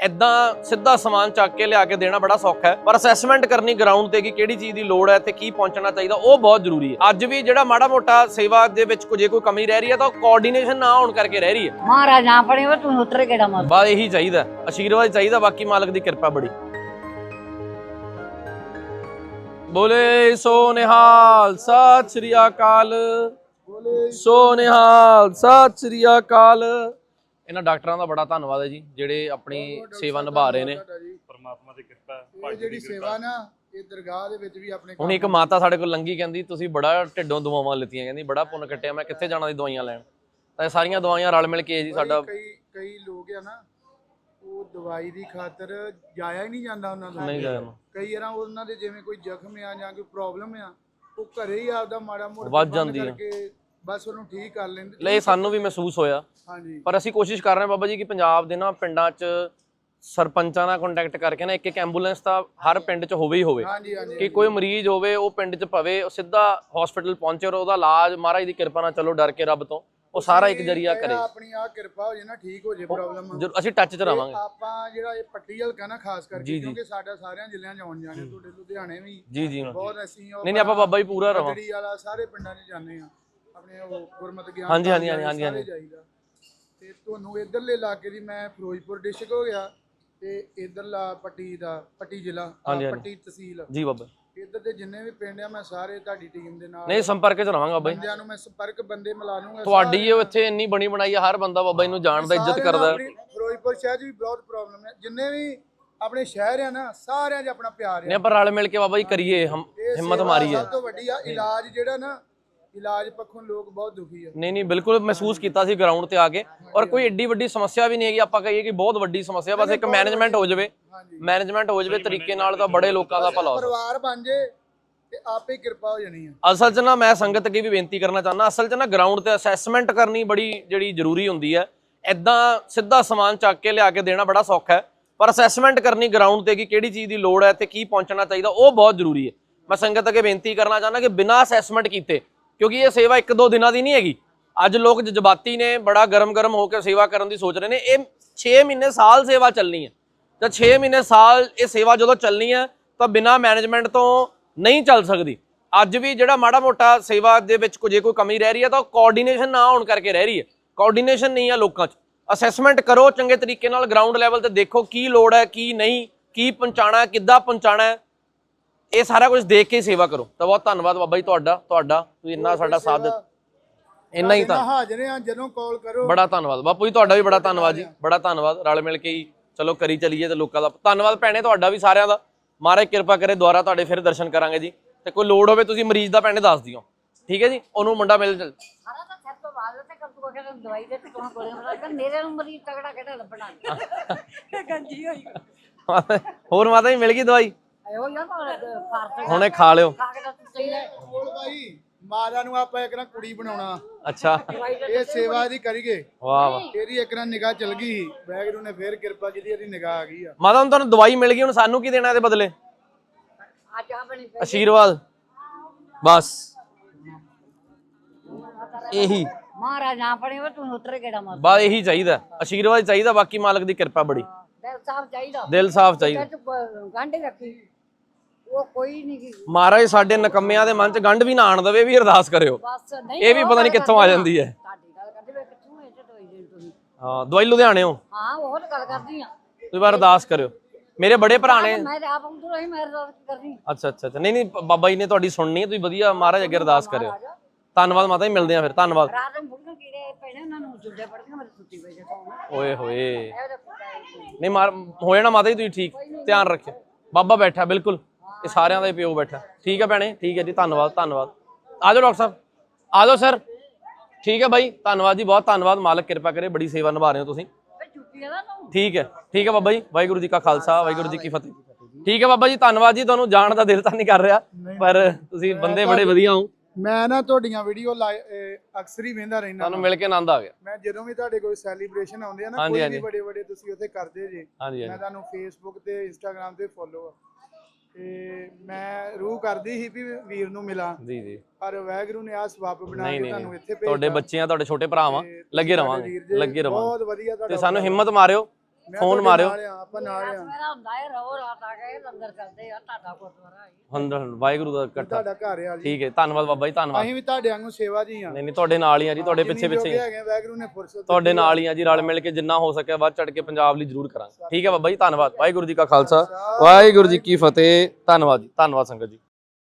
ਐਦਾਂ ਸਿੱਧਾ ਸਮਾਨ ਚੱਕ ਕੇ ਲਿਆ ਕੇ ਦੇਣਾ ਬੜਾ ਸੌਖਾ ਹੈ। ਪਰ ਅਸੈਸਮੈਂਟ ਕਰਨੀ ਗਰਾਊਂਡ ਤੇ ਕਿ ਕਿਹੜੀ ਚੀਜ਼ ਦੀ ਲੋੜ ਹੈ ਤੇ ਕੀ ਪਹੁੰਚਣਾ ਚਾਹੀਦਾ ਉਹ ਬਹੁਤ ਜ਼ਰੂਰੀ ਹੈ। ਅੱਜ ਵੀ ਜਿਹੜਾ ਮਾੜਾ ਮੋਟਾ ਸੇਵਾ ਦੇ ਵਿੱਚ ਕੋਈ ਜੇ ਕੋਈ ਕਮੀ ਰਹਿ ਰਹੀ ਹੈ ਤਾਂ ਉਹ ਕੋਆਰਡੀਨੇਸ਼ਨ ਨਾ ਹੋਣ ਕਰਕੇ ਰਹਿ ਰਹੀ ਹੈ। ਮਹਾਰਾਜ ਨਾ ਪੜੇ ਵਾ ਤੂੰ ਉਤਰ ਕਿਹੜਾ ਮਾਰ? ਬਸ ਇਹੀ ਚਾਹੀਦਾ ਹੈ। ਆਸ਼ੀਰਵਾਦ ਚਾਹੀਦਾ ਬਾਕੀ ਮਾਲਕ ਦੀ ਕਿਰਪਾ ਬੜੀ। ਬੋਲੇ ਸੋ ਨਿਹਾਲ ਸਤਿ ਸ੍ਰੀ ਅਕਾਲ। ਸੋ ਨਿਹਾਲ ਸਤਿ ਸ੍ਰੀ ਅਕਾਲ। ਇਹਨਾਂ ਡਾਕਟਰਾਂ ਦਾ ਬੜਾ ਧੰਨਵਾਦ ਹੈ ਜੀ ਜਿਹੜੇ ਆਪਣੀ ਸੇਵਾ ਨਿਭਾ ਰਹੇ ਨੇ। ਪਰਮਾਤਮਾ ਦੀ ਕਿਰਪਾ ਹੈ ਇਹ ਜਿਹੜੀ ਸੇਵਾ ਨਾ ਇਹ ਦਰਗਾਹ ਦੇ ਵਿੱਚ ਵੀ ਆਪਣੇ ਹੁਣ ਇੱਕ ਮਾਤਾ ਸਾਡੇ ਕੋਲ ਲੰਗੀ ਕਹਿੰਦੀ ਤੁਸੀਂ ਬੜਾ ਢਿੱਡੋਂ ਦਵਾਵਾਂ ਲਿੱਤੀਆਂ ਕਹਿੰਦੀ ਬੜਾ ਪੁੰਨ ਕੱਟਿਆ ਮੈਂ ਕਿੱਥੇ ਜਾਣਾ ਦੀ ਦਵਾਈਆਂ ਲੈਣ? ਤਾਂ ਇਹ ਸਾਰੀਆਂ ਦਵਾਈਆਂ ਰਲ ਮਿਲ ਕੇ ਜੀ ਸਾਡਾ ਕਈ ਕਈ ਲੋਕ ਆ ਨਾ ਉਹ ਦਵਾਈ ਦੀ ਖਾਤਰ ਜਾਇਆ ਹੀ ਨਹੀਂ ਜਾਂਦਾ ਉਹਨਾਂ ਦਾ। ਨਹੀਂ ਜਾਣਾ ਕਈ ਵਾਰਾਂ ਉਹਨਾਂ ਦੇ ਜਿਵੇਂ ਕੋਈ ਜ਼ਖਮ ਆ ਜਾਂ ਕੋਈ ਪ੍ਰੋਬਲਮ ਆ ਉਹ ਘਰੇ ਹੀ ਆਪਦਾ ਮਾੜਾ ਮੋਟਾ ਵੱਧ ਬੰਦ ਜਾਂਦੀ ਆ। ਬਸ ਉਹਨੂੰ ਠੀਕ ਕਰ ਲੈਂਦੇ ਲੈ ਇਹ ਸਾਨੂੰ ਵੀ ਮਹਿਸੂਸ ਹੋਇਆ। ਹਾਂਜੀ। ਪਰ ਅਸੀਂ ਕੋਸ਼ਿਸ਼ ਕਰ ਰਹੇ ਹਾਂ ਬਾਬਾ ਜੀ ਕਿ ਪੰਜਾਬ ਦੇ ਨਾ ਪਿੰਡਾਂ 'ਚ ਸਰਪੰਚਾਂ ਨਾਲ ਕੰਟੈਕਟ ਕਰਕੇ ਨਾ ਇੱਕ ਇੱਕ ਐਂਬੂਲੈਂਸ ਤਾਂ ਹਰ ਪਿੰਡ 'ਚ ਹੋਵੇ ਹੀ ਹੋਵੇ। ਹਾਂਜੀ ਹਾਂਜੀ ਕਿ ਕੋਈ ਮਰੀਜ਼ ਹੋਵੇ ਉਹ ਪਿੰਡ 'ਚ ਪਵੇ ਉਹ ਸਿੱਧਾ ਹਸਪੀਟਲ ਪਹੁੰਚੇ ਔਰ ਉਹਦਾ ਇਲਾਜ ਮਹਾਰਾਜ ਦੀ ਕਿਰਪਾ ਨਾਲ ਚਲੋ ਡਰ ਕੇ ਰੱਬ ਤੋਂ। ਉਹ ਸਾਰਾ ਇੱਕ ਜਰੀਆ ਕਰੇ। ਆਪਣੀ ਆ ਕਿਰਪਾ ਹੋ ਜੇ ਨਾ ਠੀਕ ਹੋ ਜੇ ਪ੍ਰੋਬਲਮ ਜਦ ਅਸੀਂ ਟੱਚ 'ਚ ਰਵਾਂਗੇ। ਆਪਾਂ ਜਿਹੜਾ ਇਹ ਪੱਟੀ ਹਲਕਾ ਨਾ ਖਾਸ ਕਰਕੇ। ਕਿਉਂਕਿ ਸਾਡਾ ਸਾਰਿਆਂ ਜ਼ਿਲ੍ਹਿਆਂ 'ਚ ਆਉਣ ਜਾਣੇ ਤੁਹਾਡੇ ਲੁਧਿਆਣੇ ਵੀ ਬਹੁਤ ਅਸੀਂ ਨਹੀਂ ਨਹੀਂ ਆਪਾਂ ਬਾਬਾ ਜੀ ਪੂਰਾ ਰਵਾਂ। ਗੱਡੀ ਵਾਲਾ ਸਾਰੇ ਪਿੰਡਾਂ 'ਚ ਜਾਂਦੇ ਆ ਆਪਣੇ ਉਹ ਗੁਰਮਤ ਗਿਆਨ ਹਾਂਜੀ, ਹਾਂਜੀ, ਹਾਂਜੀ, ਹਾਂਜੀ। ਜਾਈਦਾ। ਤੇ ਤੁਹਾਨੂੰ ਇਧਰਲੇ ਇਲਾਕੇ ਦੀ ਮੈਂ ਫਿਰੋਜ਼ਪੁਰ ਡਿਸਟ੍ਰਿਕਟ ਹੋ ਗਿਆ ਤੇ ਇਧਰਲਾ ਪੱਟੀ ਦਾ ਪੱਟੀ ਜ਼ਿਲ੍ਹਾ ਆਹ ਹਾਂਜੀ, ਹਾਂਜੀ। ਪੱਟੀ ਤਹਿਸੀਲ। ਜੀ ਬਾਬਾ। ਇਧਰ ਦੇ ਜਿੰਨੇ ਵੀ ਪਿੰਡ ਆ ਮੈਂ ਸਾਰੇ ਤੁਹਾਡੀ ਟੀਮ ਦੇ ਨਾਲ ਨਹੀਂ ਸੰਪਰਕ 'ਚ ਰਵਾਂਗਾ ਬਾਬਾ ਜੀ। ਬੰਦਿਆਂ ਨੂੰ ਮੈਂ ਸੰਪਰਕ ਬੰਦੇ ਮਿਲਾ ਲੂੰਗਾ ਤੁਹਾਡੀ ਉਹ ਇੱਥੇ ਇੰਨੀ ਬਣੀ ਬਣਾਈ ਹੈ ਹਰ ਬੰਦਾ ਬਾਬਾ ਜੀ ਨੂੰ ਜਾਣਦਾ ਇੱਜ਼ਤ ਸਾਰਿਆਂ ਨੂੰ ਕਰਦਾ। ਆਪਣੀ ਫਿਰੋਜ਼ਪੁਰ ਸ਼ਹਿਰ 'ਚ ਵੀ ਬਹੁਤ ਪ੍ਰੋਬਲਮ ਹੈ ਜਿੰਨੇ ਵੀ ਆਪਣੇ ਸ਼ਹਿਰ ਆ ਨਾ ਸਾਰਿਆਂ 'ਚ ਆਪਣਾ ਪਿਆਰ ਨਹੀਂ ਆ ਆਪਾਂ ਰਲ ਮਿਲ ਕੇ ਬਾਬਾ ਜੀ ਕਰੀਏ ਹਮ ਇਹ ਹਿੰਮਤ ਸੇਵਾ ਮਾਰੀਏ। ਸਭ ਤੋਂ ਵੱਡੀ ਆ ਇਲਾਜ ਜਿਹੜਾ ਨਾ ਇਲਾਜ ਪੱਖੋਂ ਲੋਕ ਬਹੁਤ ਦੁਖੀ ਆ। ਨਹੀਂ ਨਹੀਂ ਬਿਲਕੁਲ ਮਹਿਸੂਸ ਕੀਤਾ ਸੀ ਗਰਾਊਂਡ ਤੇ ਆ ਕੇ। ਔਰ ਕੋਈ ਏਡੀ ਵੱਡੀ ਸਮੱਸਿਆ ਵੀ ਨਹੀਂ ਹੈਗੀ ਆਪਾਂ ਕਹੀਏ ਕਿ ਬਹੁਤ ਵੱਡੀ ਸਮੱਸਿਆ ਬਸ ਇੱਕ ਮੈਨੇਜਮੈਂਟ ਹੋ ਜਾਵੇ। ਮੈਨੇਜਮੈਂਟ ਹੋ ਜਾਵੇ ਤਰੀਕੇ ਨਾਲ ਤਾਂ ਬੜੇ ਲੋਕਾਂ ਦਾ ਭਲਾ ਹੋ ਸਕਦਾ ਪਰਿਵਾਰ ਬਣ ਜੇ ਤੇ ਆਪੇ ਕਿਰਪਾ ਹੋ ਜਾਣੀ ਆ। ਅਸਲ 'ਚ ਨਾ ਮੈਂ ਸੰਗਤ ਅੱਗੇ ਵੀ ਬੇਨਤੀ ਕਰਨਾ ਚਾਹੁੰਦਾ ਅਸਲ 'ਚ ਨਾ ਗਰਾਊਂਡ ਤੇ ਅਸੈਸਮੈਂਟ ਕਰਨੀ ਬੜੀ ਜਿਹੜੀ ਜ਼ਰੂਰੀ ਹੁੰਦੀ ਹੈ ਐਦਾਂ ਸਿੱਧਾ ਸਮਾਨ ਚੱਕ ਕੇ ਲਿਆ ਕੇ ਦੇਣਾ ਬੜਾ ਸੌਖਾ ਹੈ ਪਰ ਅਸੈਸਮੈਂਟ ਕਰਨੀ ਗਰਾਊਂਡ ਤੇ ਕਿ ਕਿਹੜੀ ਚੀਜ਼ ਦੀ ਲੋੜ ਹੈ ਤੇ ਕੀ ਪਹੁੰਚਣਾ ਚਾਹੀਦਾ ਉਹ ਬਹੁਤ ਜ਼ਰੂਰੀ ਹੈ। ਮੈਂ ਸੰਗਤ ਅੱਗੇ ਬੇਨਤੀ ਕਰਨਾ ਚਾਹੁੰਦਾ ਕਿ ਬਿਨਾਂ ਅਸੈਸਮੈਂਟ ਕੀਤੇ ਕਿਉਂਕਿ ਇਹ ਸੇਵਾ ਇੱਕ ਦੋ ਦਿਨਾਂ ਦੀ ਨਹੀਂ ਹੈਗੀ। ਅੱਜ ਲੋਕ ਜਜ਼ਬਾਤੀ ਨੇ ਬੜਾ ਗਰਮ-ਗਰਮ ਹੋ ਕੇ ਸੇਵਾ ਕਰਨ ਦੀ ਸੋਚ ਰਹੇ ਨੇ। ਇਹ 6 ਮਹੀਨੇ ਸਾਲ ਸੇਵਾ ਚੱਲਣੀ ਹੈ। ਤਾਂ 6 ਮਹੀਨੇ ਸਾਲ ਇਹ ਸੇਵਾ ਜਦੋਂ ਚੱਲਣੀ ਹੈ, ਤਾਂ ਬਿਨਾਂ ਮੈਨੇਜਮੈਂਟ ਤੋਂ ਨਹੀਂ ਚੱਲ ਸਕਦੀ। ਅੱਜ ਵੀ ਜਿਹੜਾ ਮਾੜਾ ਮੋਟਾ ਸੇਵਾ ਦੇ ਵਿੱਚ ਕੁਝ ਜੇ ਕੋਈ ਕਮੀ ਰਹਿ ਰਹੀ ਹੈ, ਤਾਂ ਉਹ ਕੋਆਰਡੀਨੇਸ਼ਨ ਨਾ ਹੋਣ ਕਰਕੇ ਰਹਿ ਰਹੀ ਹੈ। ਕੋਆਰਡੀਨੇਸ਼ਨ ਨਹੀਂ ਹੈ ਲੋਕਾਂ 'ਚ। ਅਸੈਸਮੈਂਟ ਕਰੋ ਚੰਗੇ ਤਰੀਕੇ ਨਾਲ ਗਰਾਊਂਡ ਲੈਵਲ ਤੇ ਦੇਖੋ ਕੀ ਲੋੜ ਹੈ, ਕੀ ਨਹੀਂ, ਕੀ ਪਹੁੰਚਾਣਾ ਕਿੱਦਾਂ ਪਹੁੰਚਾਣਾ ਇਹ ਸਾਰਾ ਕੁਝ ਦੇਖ ਕੇ ਸੇਵਾ ਕਰੋ। ਤਾਂ ਬਹੁਤ ਧੰਨਵਾਦ ਬਾਬਾ ਜੀ ਤੁਹਾਡਾ ਤੁਹਾਡਾ ਤੁਸੀਂ ਇੰਨਾ ਸਾਡਾ ਸਾਥ ਦਿੱਤਾ। ਇੰਨਾ ਹੀ ਤਾਂ। ਹਾਜ਼ਰ ਆ ਜਦੋਂ ਕਾਲ ਕਰੋ। ਬੜਾ ਧੰਨਵਾਦ। ਬਾਪੂ ਜੀ ਤੁਹਾਡਾ ਵੀ ਬੜਾ ਧੰਨਵਾਦ ਜੀ। ਬੜਾ ਧੰਨਵਾਦ। ਰਲ ਮਿਲ ਕੇ ਹੀ ਚਲੋ ਕਰੀ ਚਲੀਏ ਤੇ ਲੋਕਾਂ ਦਾ। ਧੰਨਵਾਦ ਭੈਣੇ ਤੁਹਾਡਾ ਵੀ ਸਾਰਿਆਂ ਦਾ। ਮਹਾਰਾਜ ਕਿਰਪਾ ਕਰੇ ਦੁਆਰਾ ਤੁਹਾਡੇ ਫਿਰ ਦਰਸ਼ਨ ਕਰਾਂਗੇ ਜੀ। ਤੇ ਕੋਈ ਲੋੜ ਹੋਵੇ ਤੁਸੀਂ ਮਰੀਜ਼ ਦਾ ਭੈਣੇ ਦੱਸ ਦਿਓ। ਠੀਕ ਹੈ ਜੀ? ਉਹਨੂੰ ਮੁੰਡਾ ਮਿਲ ਚੱਲ ਸਾਰਾ ਤਾਂ ਸਭ ਤੋਂ ਬਾਅਦ ਤੇ ਕਰ ਤੂੰ ਕਹਿੰਦਾ ਦਵਾਈ ਦੇ ਤੇ ਕੋਣ ਕੋਲੇ ਮਤਲਬ ਮੇਰੇ ਨੂੰ ਮਰੀਜ਼ ਤਗੜਾ ਕਿਹੜਾ ਲੱਭਣਾ? ਗੰਜੀ ਹੋਈ ਹੋਰ ਮਾਤਾ ਜੀ ਮਿਲ ਗਈ ਦਵਾਈ? ਹੁਣੇ ਖਾ ਲਿਓ। ਭਾਈ ਮਾਤਾ ਨੂੰ ਆਪਾਂ ਇੱਕ ਨਾ ਕੁੜੀ ਬਣਾਉਣਾ। ਅੱਛਾ। ਇਹ ਸੇਵਾ ਦੀ ਕਰੀਏ। ਵਾਹ ਵਾਹ। ਇਹਦੀ ਇੱਕ ਨਾ ਨਿਗਾਹ ਚਲ ਗਈ ਸੀ। ਵੈਗਰੂ ਨੇ ਫੇਰ ਕਿਰਪਾ ਕੀਤੀ ਇਹਦੀ ਨਿਗਾਹ ਆ ਗਈ ਆ। ਮਾਤਾ ਹੁਣ ਤੁਹਾਨੂੰ ਦਵਾਈ ਮਿਲ ਗਈ ਹੁਣ ਸਾਨੂੰ ਕੀ ਦੇਣਾ ਇਹਦੇ ਬਦਲੇ? ਆਸ਼ੀਰਵਾਦ ਬਸ। ਇਹੀ। ਮਹਾਰਾਜ ਨਾ ਪੜੇ ਵਾ ਤੂੰ ਉਤਰ ਕਿਹੜਾ ਮਾਰ ਬਸ ਇਹੀ ਚਾਹੀਦਾ। ਆਸ਼ੀਰਵਾਦ ਚਾਹੀਦਾ ਬਾਕੀ ਮਾਲਕ ਦੀ ਕਿਰਪਾ ਬੜੀ। ਦਿਲ ਸਾਹਿਬ ਚਾਹੀਦਾ। ਦਿਲ ਸਾਫ਼ ਚਾਹੀਦਾ। ਗਾਂਢੇ ਰੱਖੀ। ਉਹ ਕੋਈ ਨਹੀਂ ਗੀ। ਮਹਾਰਾਜ ਸਾਡੇ ਨਕੰਮਿਆਂ ਦੇ ਮਨ 'ਚ ਗੰਢ ਵੀ ਨਾ ਆਣ ਦੇਵੇ ਵੀ ਅਰਦਾਸ ਕਰਿਓ। ਬਸ ਨਹੀਂ ਇਹ ਵੀ ਪਤਾ ਨਹੀਂ ਕਿੱਥੋਂ ਆ ਜਾਂਦੀ ਹੈ। ਤੁਹਾਡੀ ਗੱਲ ਕਰਦੇ ਵੇ ਕਿੱਥੋਂ ਇਹ ਤੇ ਦਵਾਈ ਦੇਣ ਤੁਸੀਂ? ਹਾਂ ਦਵਾਈ ਲੁਧਿਆਣੇ ਹੋ ਹਾਂ ਉਹ ਤਾਂ ਗੱਲ ਕਰਦੀ ਆ। ਤੁਸੀਂ ਬਾਰ ਅਰਦਾਸ ਕਰਿਓ। ਮੇਰੇ ਬੜੇ ਭਰਾ ਨੇ। ਮੈਂ ਤਾਂ ਆਪ ਉਧਰ ਹੀ ਮੈਂ ਅਰਦਾਸ ਕਰਦੀ ਅੱਛਾ ਅੱਛਾ ਅੱਛਾ। ਨਹੀਂ ਨਹੀਂ ਬਾਬਾ ਜੀ ਨੇ ਤੁਹਾਡੀ ਸੁਣਨੀ ਹੈ ਤੁਸੀਂ ਵਧੀਆ ਮਹਾਰਾਜ ਅੱਗੇ ਅਰਦਾਸ ਕਰਿਓ। ਧੰਨਵਾਦ ਮਾਤਾ ਜੀ ਮਿਲਦੇ ਆ ਫਿਰ ਧੰਨਵਾਦ। ਰਾਤ ਨੂੰ ਬੁੱਢੇ ਕੀੜੇ ਪੈਣੇ ਉਹਨਾਂ ਨੂੰ ਜੁੱਡੇ ਪੜਦੀਆਂ ਮੇਰੇ ਸੁੱਤੀ ਪਈ ਜੇ ਕੌਣ ਓਏ ਹੋਏ। ਨਹੀਂ ਮਾਰ ਹੋ ਜਾਣਾ ਮਾਤਾ ਜੀ ਤੁਸੀਂ ਠੀਕ। ਧਿਆਨ ਰੱਖਿਓ। ਬਾਬਾ ਬੈਠਾ ਬਿਲਕੁਲ। ਇਹ ਸਾਰਿਆਂ ਦਾ ਹੀ ਪਿਓ ਬੈਠਾ। ਠੀਕ ਹੈ ਭੈਣੇ ਠੀਕ ਹੈ ਜੀ ਧੰਨਵਾਦ ਧੰਨਵਾਦ। ਆ ਜਾਓ ਡਾਕਟਰ ਸਾਹਿਬ। ਆ ਜਾਓ ਸਰ। ਠੀਕ ਹੈ ਬਾਈ ਧੰਨਵਾਦ ਜੀ ਬਹੁਤ ਧੰਨਵਾਦ। ਮਾਲਕ ਕਿਰਪਾ ਕਰੇ ਬੜੀ ਸੇਵਾ ਨਿਭਾ ਰਹੇ ਹੋ ਤੁਸੀਂ। ਠੀਕ ਹੈ ਠੀਕ ਹੈ ਬਾਬਾ ਜੀ ਵਾਹਿਗੁਰੂ ਜੀ ਕਾ ਖਾਲਸਾ ਵਾਹਿਗੁਰੂ ਜੀ ਕੀ ਫਤਿਹ। ਠੀਕ ਹੈ ਬਾਬਾ ਜੀ ਧੰਨਵਾਦ ਜੀ ਤੁਹਾਨੂੰ ਜਾਣ ਦਾ ਦਿਲ ਤਾਂ ਨਹੀਂ ਕਰ ਰਿਹਾ ਪਰ ਤੁਸੀਂ ਬੰਦੇ ਬੜੇ ਵਧੀਆ ਹੋ। ਮੈਂ ਨਾ ਤੁਹਾਡੀਆਂ ਵੀਡੀਓ ਅਕਸਰ ਹੀ ਵੇਂਦਾ ਰਹਿੰਦਾ ਤੁਹਾਨੂੰ ਮਿਲ ਕੇ ਆਨੰਦ ਆ ਗਿਆ। ਮੈਂ ਜਦੋਂ ਵੀ ਤੁਹਾਡੇ ਕੋਈ ਸੈਲੀਬ੍ਰੇਸ਼ਨ ਆਉਂਦੇ ਆ ਨਾ ਕੋਈ। ਵੀ ਬੜੇ ਬੜੇ ਤੁਸੀਂ ਉੱਥੇ ਕਰਦੇ ਜੇ। ਮੈਂ ਤੁਹਾਨੂੰ ਫੇਸਬੁੱਕ ਤੇ ਇੰਸਟਾਗ੍ਰam ਤੇ ਫੋਲੋ ਆ। ਤੇ ਮੈਂ ਰੂਹ ਕਰਦੀ ਸੀ ਵੀ ਵੀਰ ਨੂੰ ਮਿਲਾਂ। ਜੀ ਜੀ। ਪਰ ਵੈਗਰੂ ਨੇ ਆ ਸਵਾਪ ਬਣਾ ਨਹੀਂ ਕੇ ਨਹੀਂ ਤੁਹਾਨੂੰ ਇੱਥੇ ਭੇਜਿਆ ਤੁਹਾਡੇ ਬੱਚੇ ਆ ਤੁਹਾਡੇ ਛੋਟੇ ਭਰਾ ਵਾਂ ਤੇ ਲੱਗੇ ਰਵਾਂਗੇ ਵੀਰ ਜੀ, ਲੱਗੇ ਰਵਾਂਗੇ। ਬਹੁਤ ਵਧੀਆ ਤੁਹਾਡਾ ਤੇ ਸਾਨੂੰ ਹਿੰਮਤ ਮਾਰਿਓ। ਫੋਨ ਮਾਰਿਓ। ਆਪਾਂ ਨਾਲ ਆ। ਮੇਰਾ ਹੁੰਦਾ ਹੈ ਰਹੋ ਰਾਤ ਆ ਕੇ ਲੰਗਰ ਕਰਦੇ ਆ ਤੁਹਾਡਾ ਗੁਰਦੁਆਰਾ ਹੈ ਹੁੰਦਾ ਵਾਹਿਗੁਰੂ ਦਾ ਇਕੱਠਾ। ਤੁਹਾਡਾ ਘਰ ਆ ਜੀ। ਠੀਕ ਹੈ ਧੰਨਵਾਦ ਬਾਬਾ ਜੀ ਧੰਨਵਾਦ। ਅਸੀਂ ਵੀ ਤੁਹਾਡੇ ਵਾਂਗੂ ਸੇਵਾ ਜੀ ਆ ਨਹੀਂ ਨਹੀਂ ਤੁਹਾਡੇ ਨਾਲ ਹੀ ਆ ਜੀ ਤੁਹਾਡੇ ਪਿੱਛੇ ਪਿੱਛੇ ਜੋਗੇ ਹੀ। ਹੈਗੇ ਆ, ਵਾਹਿਗੁਰੂ ਨੇ ਫੁਰਸਤ ਤੁਹਾਡੇ ਨਾਲ ਹੀ ਆ ਜੀ ਰਲ ਮਿਲ ਕੇ ਜਿੰਨਾ ਹੋ ਸਕਿਆ ਵੱਧ ਚੜ ਕੇ ਪੰਜਾਬ ਲਈ ਜ਼ਰੂਰ ਕਰਾਂਗੇ। ਠੀਕ ਹੈ ਬਾਬਾ ਜੀ ਧੰਨਵਾਦ। ਵਾਹਿਗੁਰੂ ਜੀ ਕਾ ਖਾਲਸਾ। ਵਾਹਿਗੁਰੂ ਜੀ ਕੀ ਫਤਿਹ। ਧੰਨਵਾਦ ਜੀ ਧੰਨਵਾਦ ਸੰਗਤ ਜੀ।